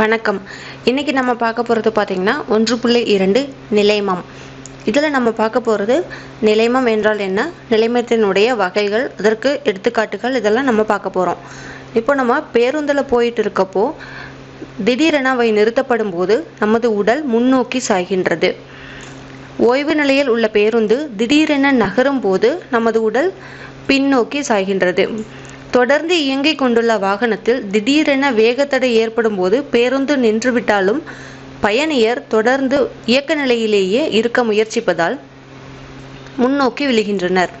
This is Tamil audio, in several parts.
வணக்கம். இன்னைக்கு நம்ம பார்க்க போகிறது பார்த்தீங்கன்னா ஒன்று புள்ளி இரண்டு நிலைமம். இதில் நம்ம பார்க்க போகிறது நிலைமம் என்றால் என்ன? நிலைமத்தினுடைய வகைகள் அதற்கு எடுத்துக்காட்டுகள் இதெல்லாம் நம்ம பார்க்க போகிறோம் இப்போ நம்ம பேருந்தில் போயிட்டு இருக்கப்போ திடீரென அவை நிறுத்தப்படும் போது நமது உடல் முன்னோக்கி சாய்கின்றது. ஓய்வு நிலையில் உள்ள பேருந்து திடீரென நகரும் போது நமது உடல் பின்னோக்கி சாய்கின்றது. தொடர்ந்து இயங்கிக் கொண்டுள்ள வாகனத்தில் திடீரென வேகத்தடை ஏற்படும் போது பேருந்து நின்றுவிட்டாலும் பயணியர் தொடர்ந்து இயக்க நிலையிலேயே இருக்க முயற்சிப்பதால் முன்னோக்கி விழுகின்றனர்.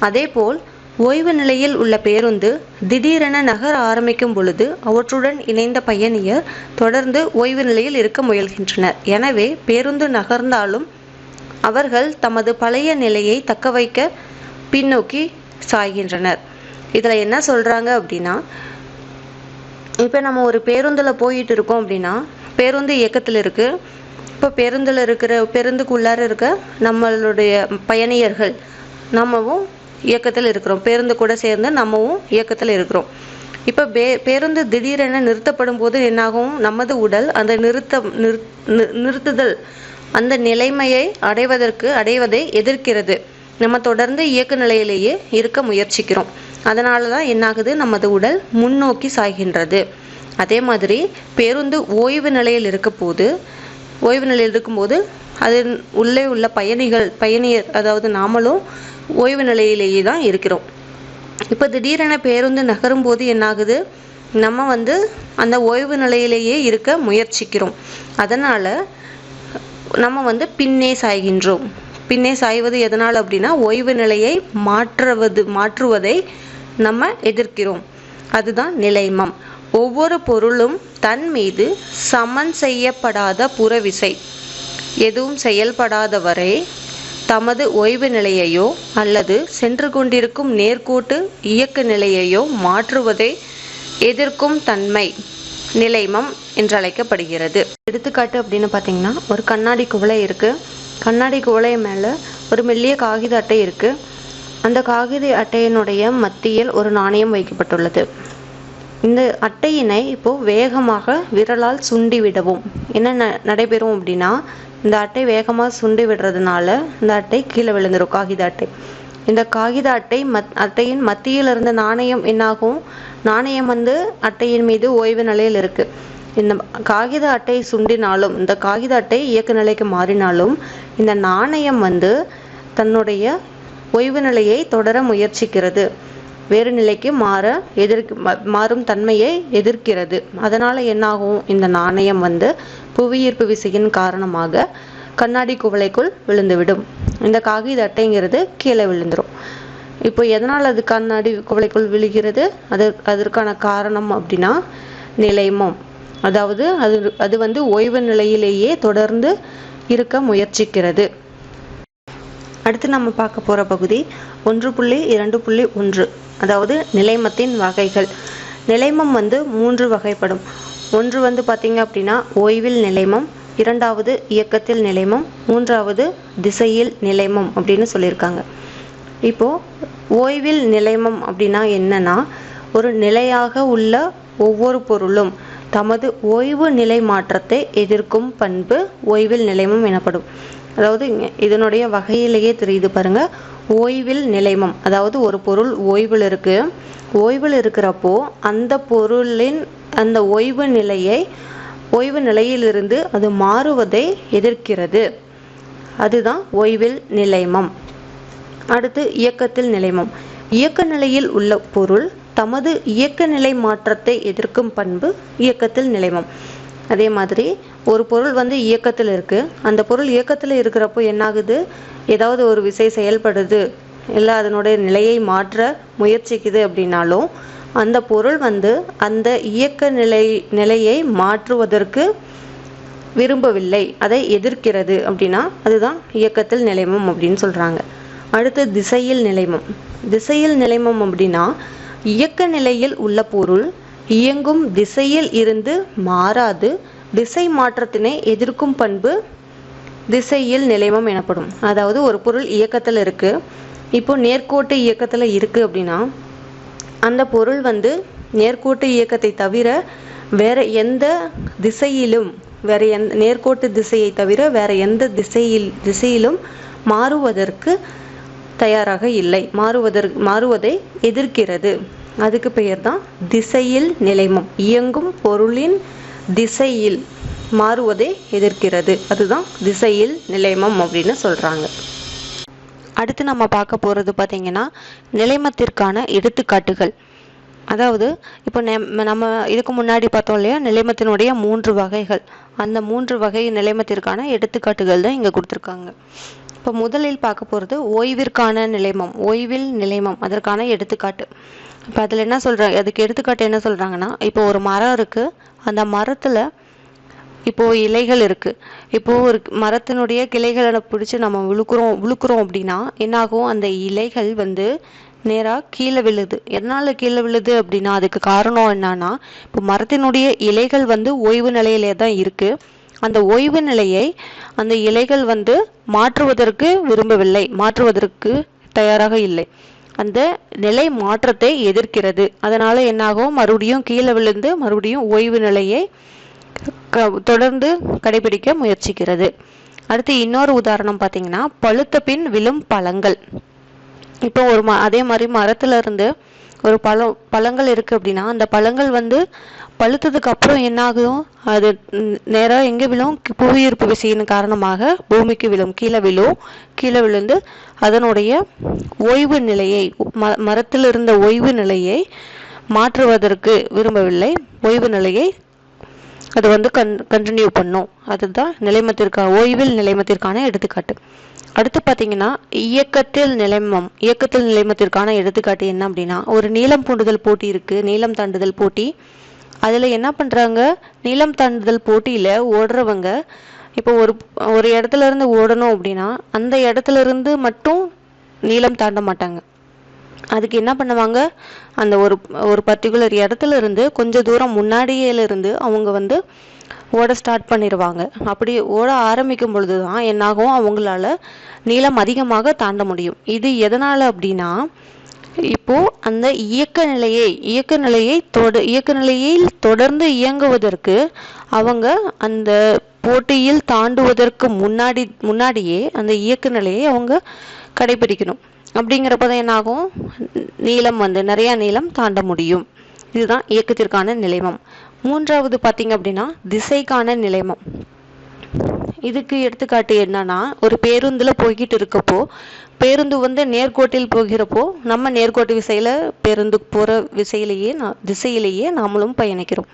அதேபோல் ஓய்வு நிலையில் உள்ள பேருந்து திடீரென நகர ஆரம்பிக்கும் பொழுது அவற்றுடன் இணைந்த பயணியர் தொடர்ந்து ஓய்வு நிலையில் இருக்க முயல்கின்றனர். எனவே பேருந்து நகர்ந்தாலும் அவர்கள் தமது பழைய நிலையை தக்கவைக்க பின்னோக்கி சாய்கின்றனர். இதில் என்ன சொல்கிறாங்க அப்படின்னா இப்போ நம்ம ஒரு பேருந்தில் போயிட்டு இருக்கோம் அப்படின்னா பேருந்து இயக்கத்தில் இருக்குது இப்போ பேருந்தில் இருக்கிற பேருந்துக்குள்ளார இருக்க நம்மளுடைய பயணியர்கள் நம்மவும் இயக்கத்தில் இருக்கிறோம். பேருந்து கூட சேர்ந்து நம்மவும் இயக்கத்தில் இருக்கிறோம். இப்போ பே பேருந்து திடீரென நிறுத்தப்படும் போது என்னாகும்? நமது உடல் அந்த நிறுத்த நிறுத்துதல் அந்த நிலைமையை அடைவதற்கு அடைவதை எதிர்க்கிறது. நம்ம தொடர்ந்து இயக்க நிலையிலேயே இருக்க முயற்சிக்கிறோம். அதனால தான் என்னாகுது? நமது உடல் முன்னோக்கி சாய்கின்றது. அதே மாதிரி பேருந்து ஓய்வு நிலையில் இருக்க போது ஓய்வு நிலையில் இருக்கும்போது அதன் உள்ளே உள்ள பயணிகள் பயணியர் அதாவது நாமளும் ஓய்வு நிலையிலேயே தான் இருக்கிறோம். இப்போ திடீரென பேருந்து நகரும் போது என்னாகுது? நம்ம வந்து அந்த ஓய்வு நிலையிலேயே இருக்க முயற்சிக்கிறோம். அதனால் நம்ம வந்து பின்னே சாய்கின்றோம். பின்னே சாய்வது எதனால் அப்படின்னா ஓய்வு நிலையை மாற்றுவது மாற்றுவதை நம்ம எதிர்க்கிறோம். அதுதான் நிலைமம். ஒவ்வொரு பொருளும் தன் மீது சமன் செய்யப்படாத புறவிசை. எதுவும் செயல்படாத வரை தமது ஓய்வு நிலையையோ அல்லது சென்று கொண்டிருக்கும் நேர்கோட்டு இயக்க நிலையையோ மாற்றுவதை எதிர்க்கும் தன்மை. நிலைமம் என்றழைக்கப்படுகிறது. எடுத்துக்காட்டு அப்படின்னு பார்த்தீங்கன்னா ஒரு கண்ணாடி குவளை இருக்குது கண்ணாடி குவளை மேலே ஒரு மெல்லிய காகித அட்டை இருக்கு. அந்த காகித அட்டையினுடைய மத்தியில் ஒரு நாணயம் வைக்கப்பட்டுள்ளது. இந்த அட்டையினை இப்போ வேகமாக விரலால் சுண்டி விடவும். என்ன ந- நடைபெறும் அப்படின்னா இந்த அட்டை வேகமாக சுண்டி விடுறதுனால இந்த அட்டை கீழே விழுந்துடும் காகித அட்டை. இந்த காகித அட்டை மத் அட்டையின் மத்தியில் இருந்த நாணயம் என்னாகும்? நாணயம் வந்து அட்டையின் மீது ஓய்வு நிலையில் இருக்குது இந்த காகித அட்டை சுண்டினாலும் இந்த காகித அட்டை இயக்க நிலைக்கு மாறினாலும் இந்த நாணயம் வந்து தன்னுடைய ஓய்வு நிலையை தொடர முயற்சிக்கிறது. வேறு நிலைக்கு மாற எதிர்க்க மாறும் தன்மையை எதிர்க்கிறது. அதனால என்னாகும்? இந்த நாணயம் வந்து புவியீர்ப்பு விசையின் காரணமாக கண்ணாடி குவளைக்குள் விழுந்துவிடும். இந்த காகித அட்டைங்கிறது கீழே விழுந்துடும் இப்போ எதனால் அது கண்ணாடி குவளைக்குள் விழுகிறது? அது அதற்கான காரணம் அப்படின்னா நிலைமம். அதாவது அது அது வந்து ஓய்வு நிலையிலேயே தொடர்ந்து இருக்க முயற்சிக்கிறது. அடுத்து நம்ம பார்க்க போற பகுதி ஒன்று புள்ளி இரண்டு புள்ளி ஒன்று அதாவது நிலைமத்தின் வகைகள். நிலைமம் வந்து மூன்று வகைப்படும். ஒன்று வந்து பார்த்தீங்க அப்படின்னா ஓய்வில் நிலைமம் இரண்டாவது இயக்கத்தில் நிலைமம் மூன்றாவது திசையில் நிலைமம் அப்படின்னு சொல்லியிருக்காங்க. இப்போ ஓய்வில் நிலைமம் அப்படின்னா என்னன்னா ஒரு நிலையாக உள்ள ஒவ்வொரு பொருளும் தமது ஓய்வு நிலை மாற்றத்தை எதிர்க்கும் பண்பு ஓய்வில் நிலைமம் எனப்படும். அதாவது இதனுடைய வகையிலேயே தெரியுது பாருங்க. ஓய்வில் நிலைமம். அதாவது ஒரு பொருள் ஓய்வில் இருக்கு. ஓய்வில் இருக்கிறப்போ அந்த பொருளின் அந்த ஓய்வு நிலையை ஓய்வு நிலையிலிருந்து அது மாறுவதை எதிர்க்கிறது. அதுதான் ஓய்வில் நிலைமம். அடுத்து இயக்கத்தில் நிலைமம். இயக்க நிலையில் உள்ள பொருள் தமது இயக்க நிலை மாற்றத்தை எதிர்க்கும் பண்பு இயக்கத்தில் நிலைமம். அதே மாதிரி ஒரு பொருள் வந்து இயக்கத்தில் இருக்கு. அந்த பொருள் இயக்கத்தில் இருக்கிறப்போ என்னாகுது? ஏதாவது ஒரு விசை செயல்படுது. இல்லை அதனுடைய நிலையை மாற்ற முயற்சிக்குது அப்படின்னாலும் அந்த பொருள் வந்து அந்த இயக்க நிலை நிலையை மாற்றுவதற்கு விரும்பவில்லை. அதை எதிர்க்கிறது அப்படின்னா அதுதான் இயக்கத்தில் நிலைமம் அப்படின்னு சொல்கிறாங்க அடுத்து திசையில் நிலைமம். திசையில் நிலைமம் அப்படின்னா இயக்க நிலையில் உள்ள பொருள் இயங்கும் திசையில் இருந்து மாறாது. திசை மாற்றத்தினை எதிர்க்கும் பண்பு திசையில் நிலைமம் எனப்படும். அதாவது ஒரு பொருள் இயக்கத்தில் இருக்குது இப்போ நேர்கோட்டு இயக்கத்தில் இருக்குது அப்படின்னா அந்த பொருள் வந்து நேர்கோட்டு இயக்கத்தை தவிர வேற எந்த திசையிலும் வேற எந்த நேர்கோட்டு திசையை தவிர வேற எந்த திசையில் திசையிலும் மாறுவதற்கு தயாராக இல்லை. மாறுவதற்கு மாறுவதை எதிர்க்கிறது. அதுக்கு பெயர் தான் திசையில் நிலைமம். இயங்கும் பொருளின் திசையில் மாறுவதை எதிர்க்கிறது. அதுதான் திசையில் நிலைமம் அப்படின்னு சொல்றாங்க. அடுத்து நம்ம பார்க்க போறது பார்த்தீங்கன்னா நிலைமத்திற்கான எடுத்துக்காட்டுகள். அதாவது இப்போ நெம்- நம்ம இதுக்கு முன்னாடி பார்த்தோம் இல்லையா? நிலைமத்தினுடைய மூன்று வகைகள். அந்த மூன்று வகை நிலைமத்திற்கான எடுத்துக்காட்டுகள் தான் இங்கே கொடுத்துருக்காங்க. இப்போ முதலில் பார்க்க போகிறது ஓய்விற்கான நிலைமம் ஓய்வில் நிலைமம் அதற்கான எடுத்துக்காட்டு. இப்போ அதில் என்ன சொல்கிறாங்க அதுக்கு எடுத்துக்காட்டு என்ன சொல்கிறாங்கன்னா இப்போ ஒரு மரம் இருக்குது அந்த மரத்தில் இப்போது இலைகள் இருக்குது இப்போது ஒரு மரத்தினுடைய கிளைகளை பிடிச்சி நம்ம விழுக்குறோம் விழுக்குறோம் அப்படின்னா என்னாகும்? அந்த இலைகள் வந்து நேராக கீழே விழுது. எதனால் கீழே விழுது அப்படின்னா அதுக்கு காரணம் என்னன்னா இப்போ மரத்தினுடைய இலைகள் வந்து ஓய்வு நிலையிலே தான் இருக்குது அந்த ஓய்வு நிலையை அந்த இலைகள் வந்து மாற்றுவதற்கு விரும்பவில்லை மாற்றுவதற்கு தயாராக இல்லை. அந்த நிலை மாற்றத்தை எதிர்க்கிறது. அதனால என்னாகும்? மறுபடியும் கீழே விழுந்து மறுபடியும் ஓய்வு நிலையை க- தொடர்ந்து கடைபிடிக்க முயற்சிக்கிறது. அடுத்து இன்னொரு உதாரணம் பார்த்தீங்கன்னா பழுத்த பின் விழும் பழங்கள். இப்போ ஒரு ம அதே மாதிரி மரத்துல இருந்து ஒரு பழம் பழங்கள் இருக்கு அப்படின்னா அந்த பழங்கள் வந்து பழுத்ததுக்கு அப்புறம் என்ன ஆகும் அது நேராக எங்கே விழும்? புவியீர்ப்பு விசையின் காரணமாக பூமிக்கு விழும். கீழே விழும். கீழே விழுந்து அதனுடைய ஓய்வு நிலையை ம மரத்தில் இருந்த ஓய்வு நிலையை மாற்றுவதற்கு விரும்பவில்லை. ஓய்வு நிலையை அது வந்து கன் கண்டினியூ பண்ணும். அதுதான் நிலைமத்திற்கான ஓய்வில் நிலைமத்திற்கான எடுத்துக்காட்டு. அடுத்து பார்த்தீங்கன்னா இயக்கத்தில் நிலைமம். இயக்கத்தில் நிலைமத்திற்கான எடுத்துக்காட்டு என்ன அப்படின்னா ஒரு நீளம் பூண்டுதல் போட்டி இருக்கு. நீளம் தாண்டுதல் போட்டி அதில் என்ன பண்ணுறாங்க நீளம் தாண்டுதல் போட்டியில் ஓடுறவங்க இப்போ ஒரு ஒரு இடத்துல இருந்து ஓடணும் அப்படின்னா அந்த இடத்துல இருந்து மட்டும் நீளம் தாண்ட மாட்டாங்க. அதுக்கு என்ன பண்ணுவாங்க? அந்த ஒரு ஒரு பர்டிகுலர் இடத்துல இருந்து கொஞ்ச தூரம் முன்னாடியில இருந்து அவங்க வந்து ஓட ஸ்டார்ட் பண்ணிடுவாங்க அப்படி ஓட ஆரம்பிக்கும் பொழுது தான் என்னாகும்? அவங்களால நீளம் அதிகமாக தாண்ட முடியும். இது எதனால் அப்படின்னா இப்போ அந்த இயக்க நிலையை இயக்க நிலையை தொட இயக்க நிலையில் தொடர்ந்து இயங்குவதற்கு அவங்க அந்த போட்டியில் தாண்டுவதற்கு முன்னாடி முன்னாடியே அந்த இயக்க நிலையை அவங்க கடைபிடிக்கணும். அப்படிங்கிறப்ப தான் என்னாகும்? நீளம் வந்து நிறையா நீளம் தாண்ட முடியும். இதுதான் இயக்கத்திற்கான நிலைமம். மூன்றாவது பார்த்தீங்க அப்படின்னா திசைக்கான நிலைமம். இதுக்கு எடுத்துக்காட்டு என்னன்னா ஒரு பேருந்தில் போய்கிட்டு இருக்கப்போ பேருந்து வந்து நேர்கோட்டில் போகிறப்போ நம்ம நேர்கோட்டு விசையில் பேருந்து போகிற விசையிலேயே திசையிலேயே நாமளும் பயணிக்கிறோம்.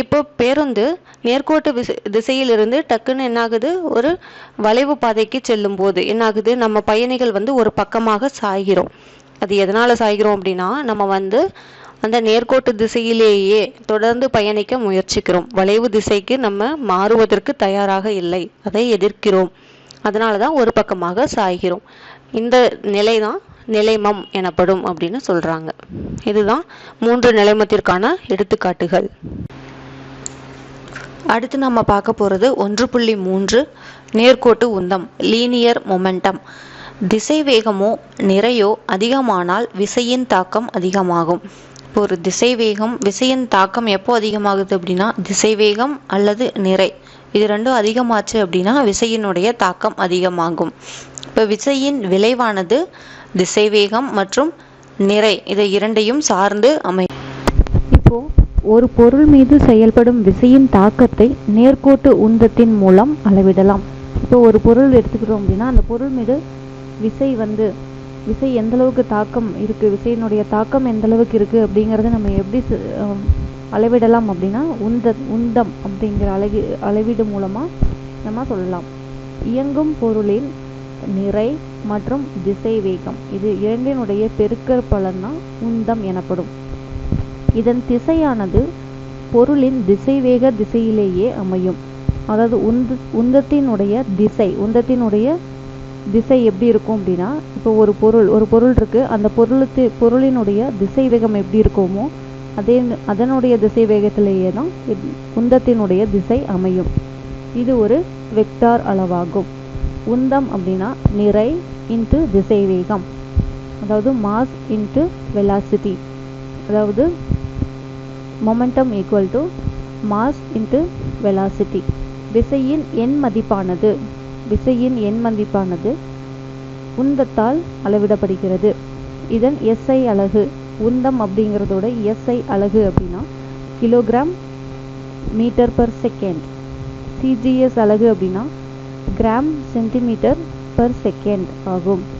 இப்போ பேருந்து நேர்கோட்டு விசை திசையிலிருந்து டக்குன்னு என்னாகுது? ஒரு வளைவு பாதைக்கு செல்லும் போது என்னாகுது? நம்ம பயணிகள் வந்து ஒரு பக்கமாக சாய்கிறோம். அது எதனால் சாய்கிறோம் அப்படின்னா நம்ம வந்து அந்த நேர்கோட்டு திசையிலேயே தொடர்ந்து பயணிக்க முயற்சிக்கிறோம். வளைவு திசைக்கு நம்ம மாறுவதற்கு தயாராக இல்லை. அதை எதிர்க்கிறோம். அதனால தான் ஒரு பக்கமாக சாய்கிறோம். இந்த நிலை தான் நிலைமம் எனப்படும் அப்படின்னு சொல்றாங்க. இதுதான் மூன்று நிலைமத்திற்கான எடுத்துக்காட்டுகள். அடுத்து நம்ம பார்க்க போகிறது ஒன்று புள்ளி மூன்று நேர்கோட்டு உந்தம் லீனியர் மொமெண்டம். திசை வேகமோ நிறையோ அதிகமானால் விசையின் தாக்கம் அதிகமாகும். இப்போ ஒரு திசை வேகம் விசையின் தாக்கம் எப்போ அதிகமாகுது அப்படின்னா திசை வேகம் அல்லது நிறை. இது ரெண்டும் அதிகமாச்சு அப்படின்னா விசையினுடைய தாக்கம் அதிகமாகும். இப்போ விசையின் விளைவானது திசை வேகம் மற்றும் நிறை. இதை இரண்டையும் சார்ந்து அமை இப்போ ஒரு பொருள் மீது செயல்படும் விசையின் தாக்கத்தை நேர்கோட்டு உந்தத்தின் மூலம் அளவிடலாம். இப்போ ஒரு பொருள் எடுத்துக்கிட்டோம் அப்படின்னா அந்த பொருள் மீது விசை வந்து விசை எந்த அளவுக்கு தாக்கம் இருக்குது விசையினுடைய தாக்கம் எந்த அளவுக்கு இருக்கு நம்ம எப்படி அளவிடலாம் அப்படின்னா உந்த உந்தம் அப்படிங்கிற அளவி அளவீடு மூலமாக நம்ம சொல்லலாம். இயங்கும் பொருளின் நிறை மற்றும் திசை வேகம். இது இரண்டினுடைய பெருக்கற் பலன்தான் உந்தம் எனப்படும். இதன் திசையானது பொருளின் திசைவேக திசையிலேயே அமையும். அதாவது உந்து உந்தத்தினுடைய திசை உந்தத்தினுடைய திசை எப்படி இருக்கும் அப்படின்னா இப்போ ஒரு பொருள் ஒரு பொருள் இருக்குது அந்த பொருளுக்கு பொருளினுடைய திசை வேகம் எப்படி இருக்குமோ அதே அதனுடைய திசை வேகத்திலேயே தான் உந்தத்தினுடைய திசை அமையும். இது ஒரு வெக்டார் அளவாகும். உந்தம் அப்படின்னா நிறை இன்ட்டு திசை வேகம் அதாவது மாஸ் இன்ட்டு வெலாசிட்டி அதாவது momentum equal to mass into velocity திசையின் எண் மதிப்பானது. விசையின் எண் மதிப்பானது உந்தத்தால் அளவிடப்படுகிறது. இதன் எஸ்ஐ அலகு உந்தம் அப்படிங்கிறதோட எஸ்ஐ அலகு அப்படின்னா kilogram metre per second CGS அலகு அப்படின்னா கிராம் சென்டிமீட்டர் பர் செகண்ட் ஆகும்.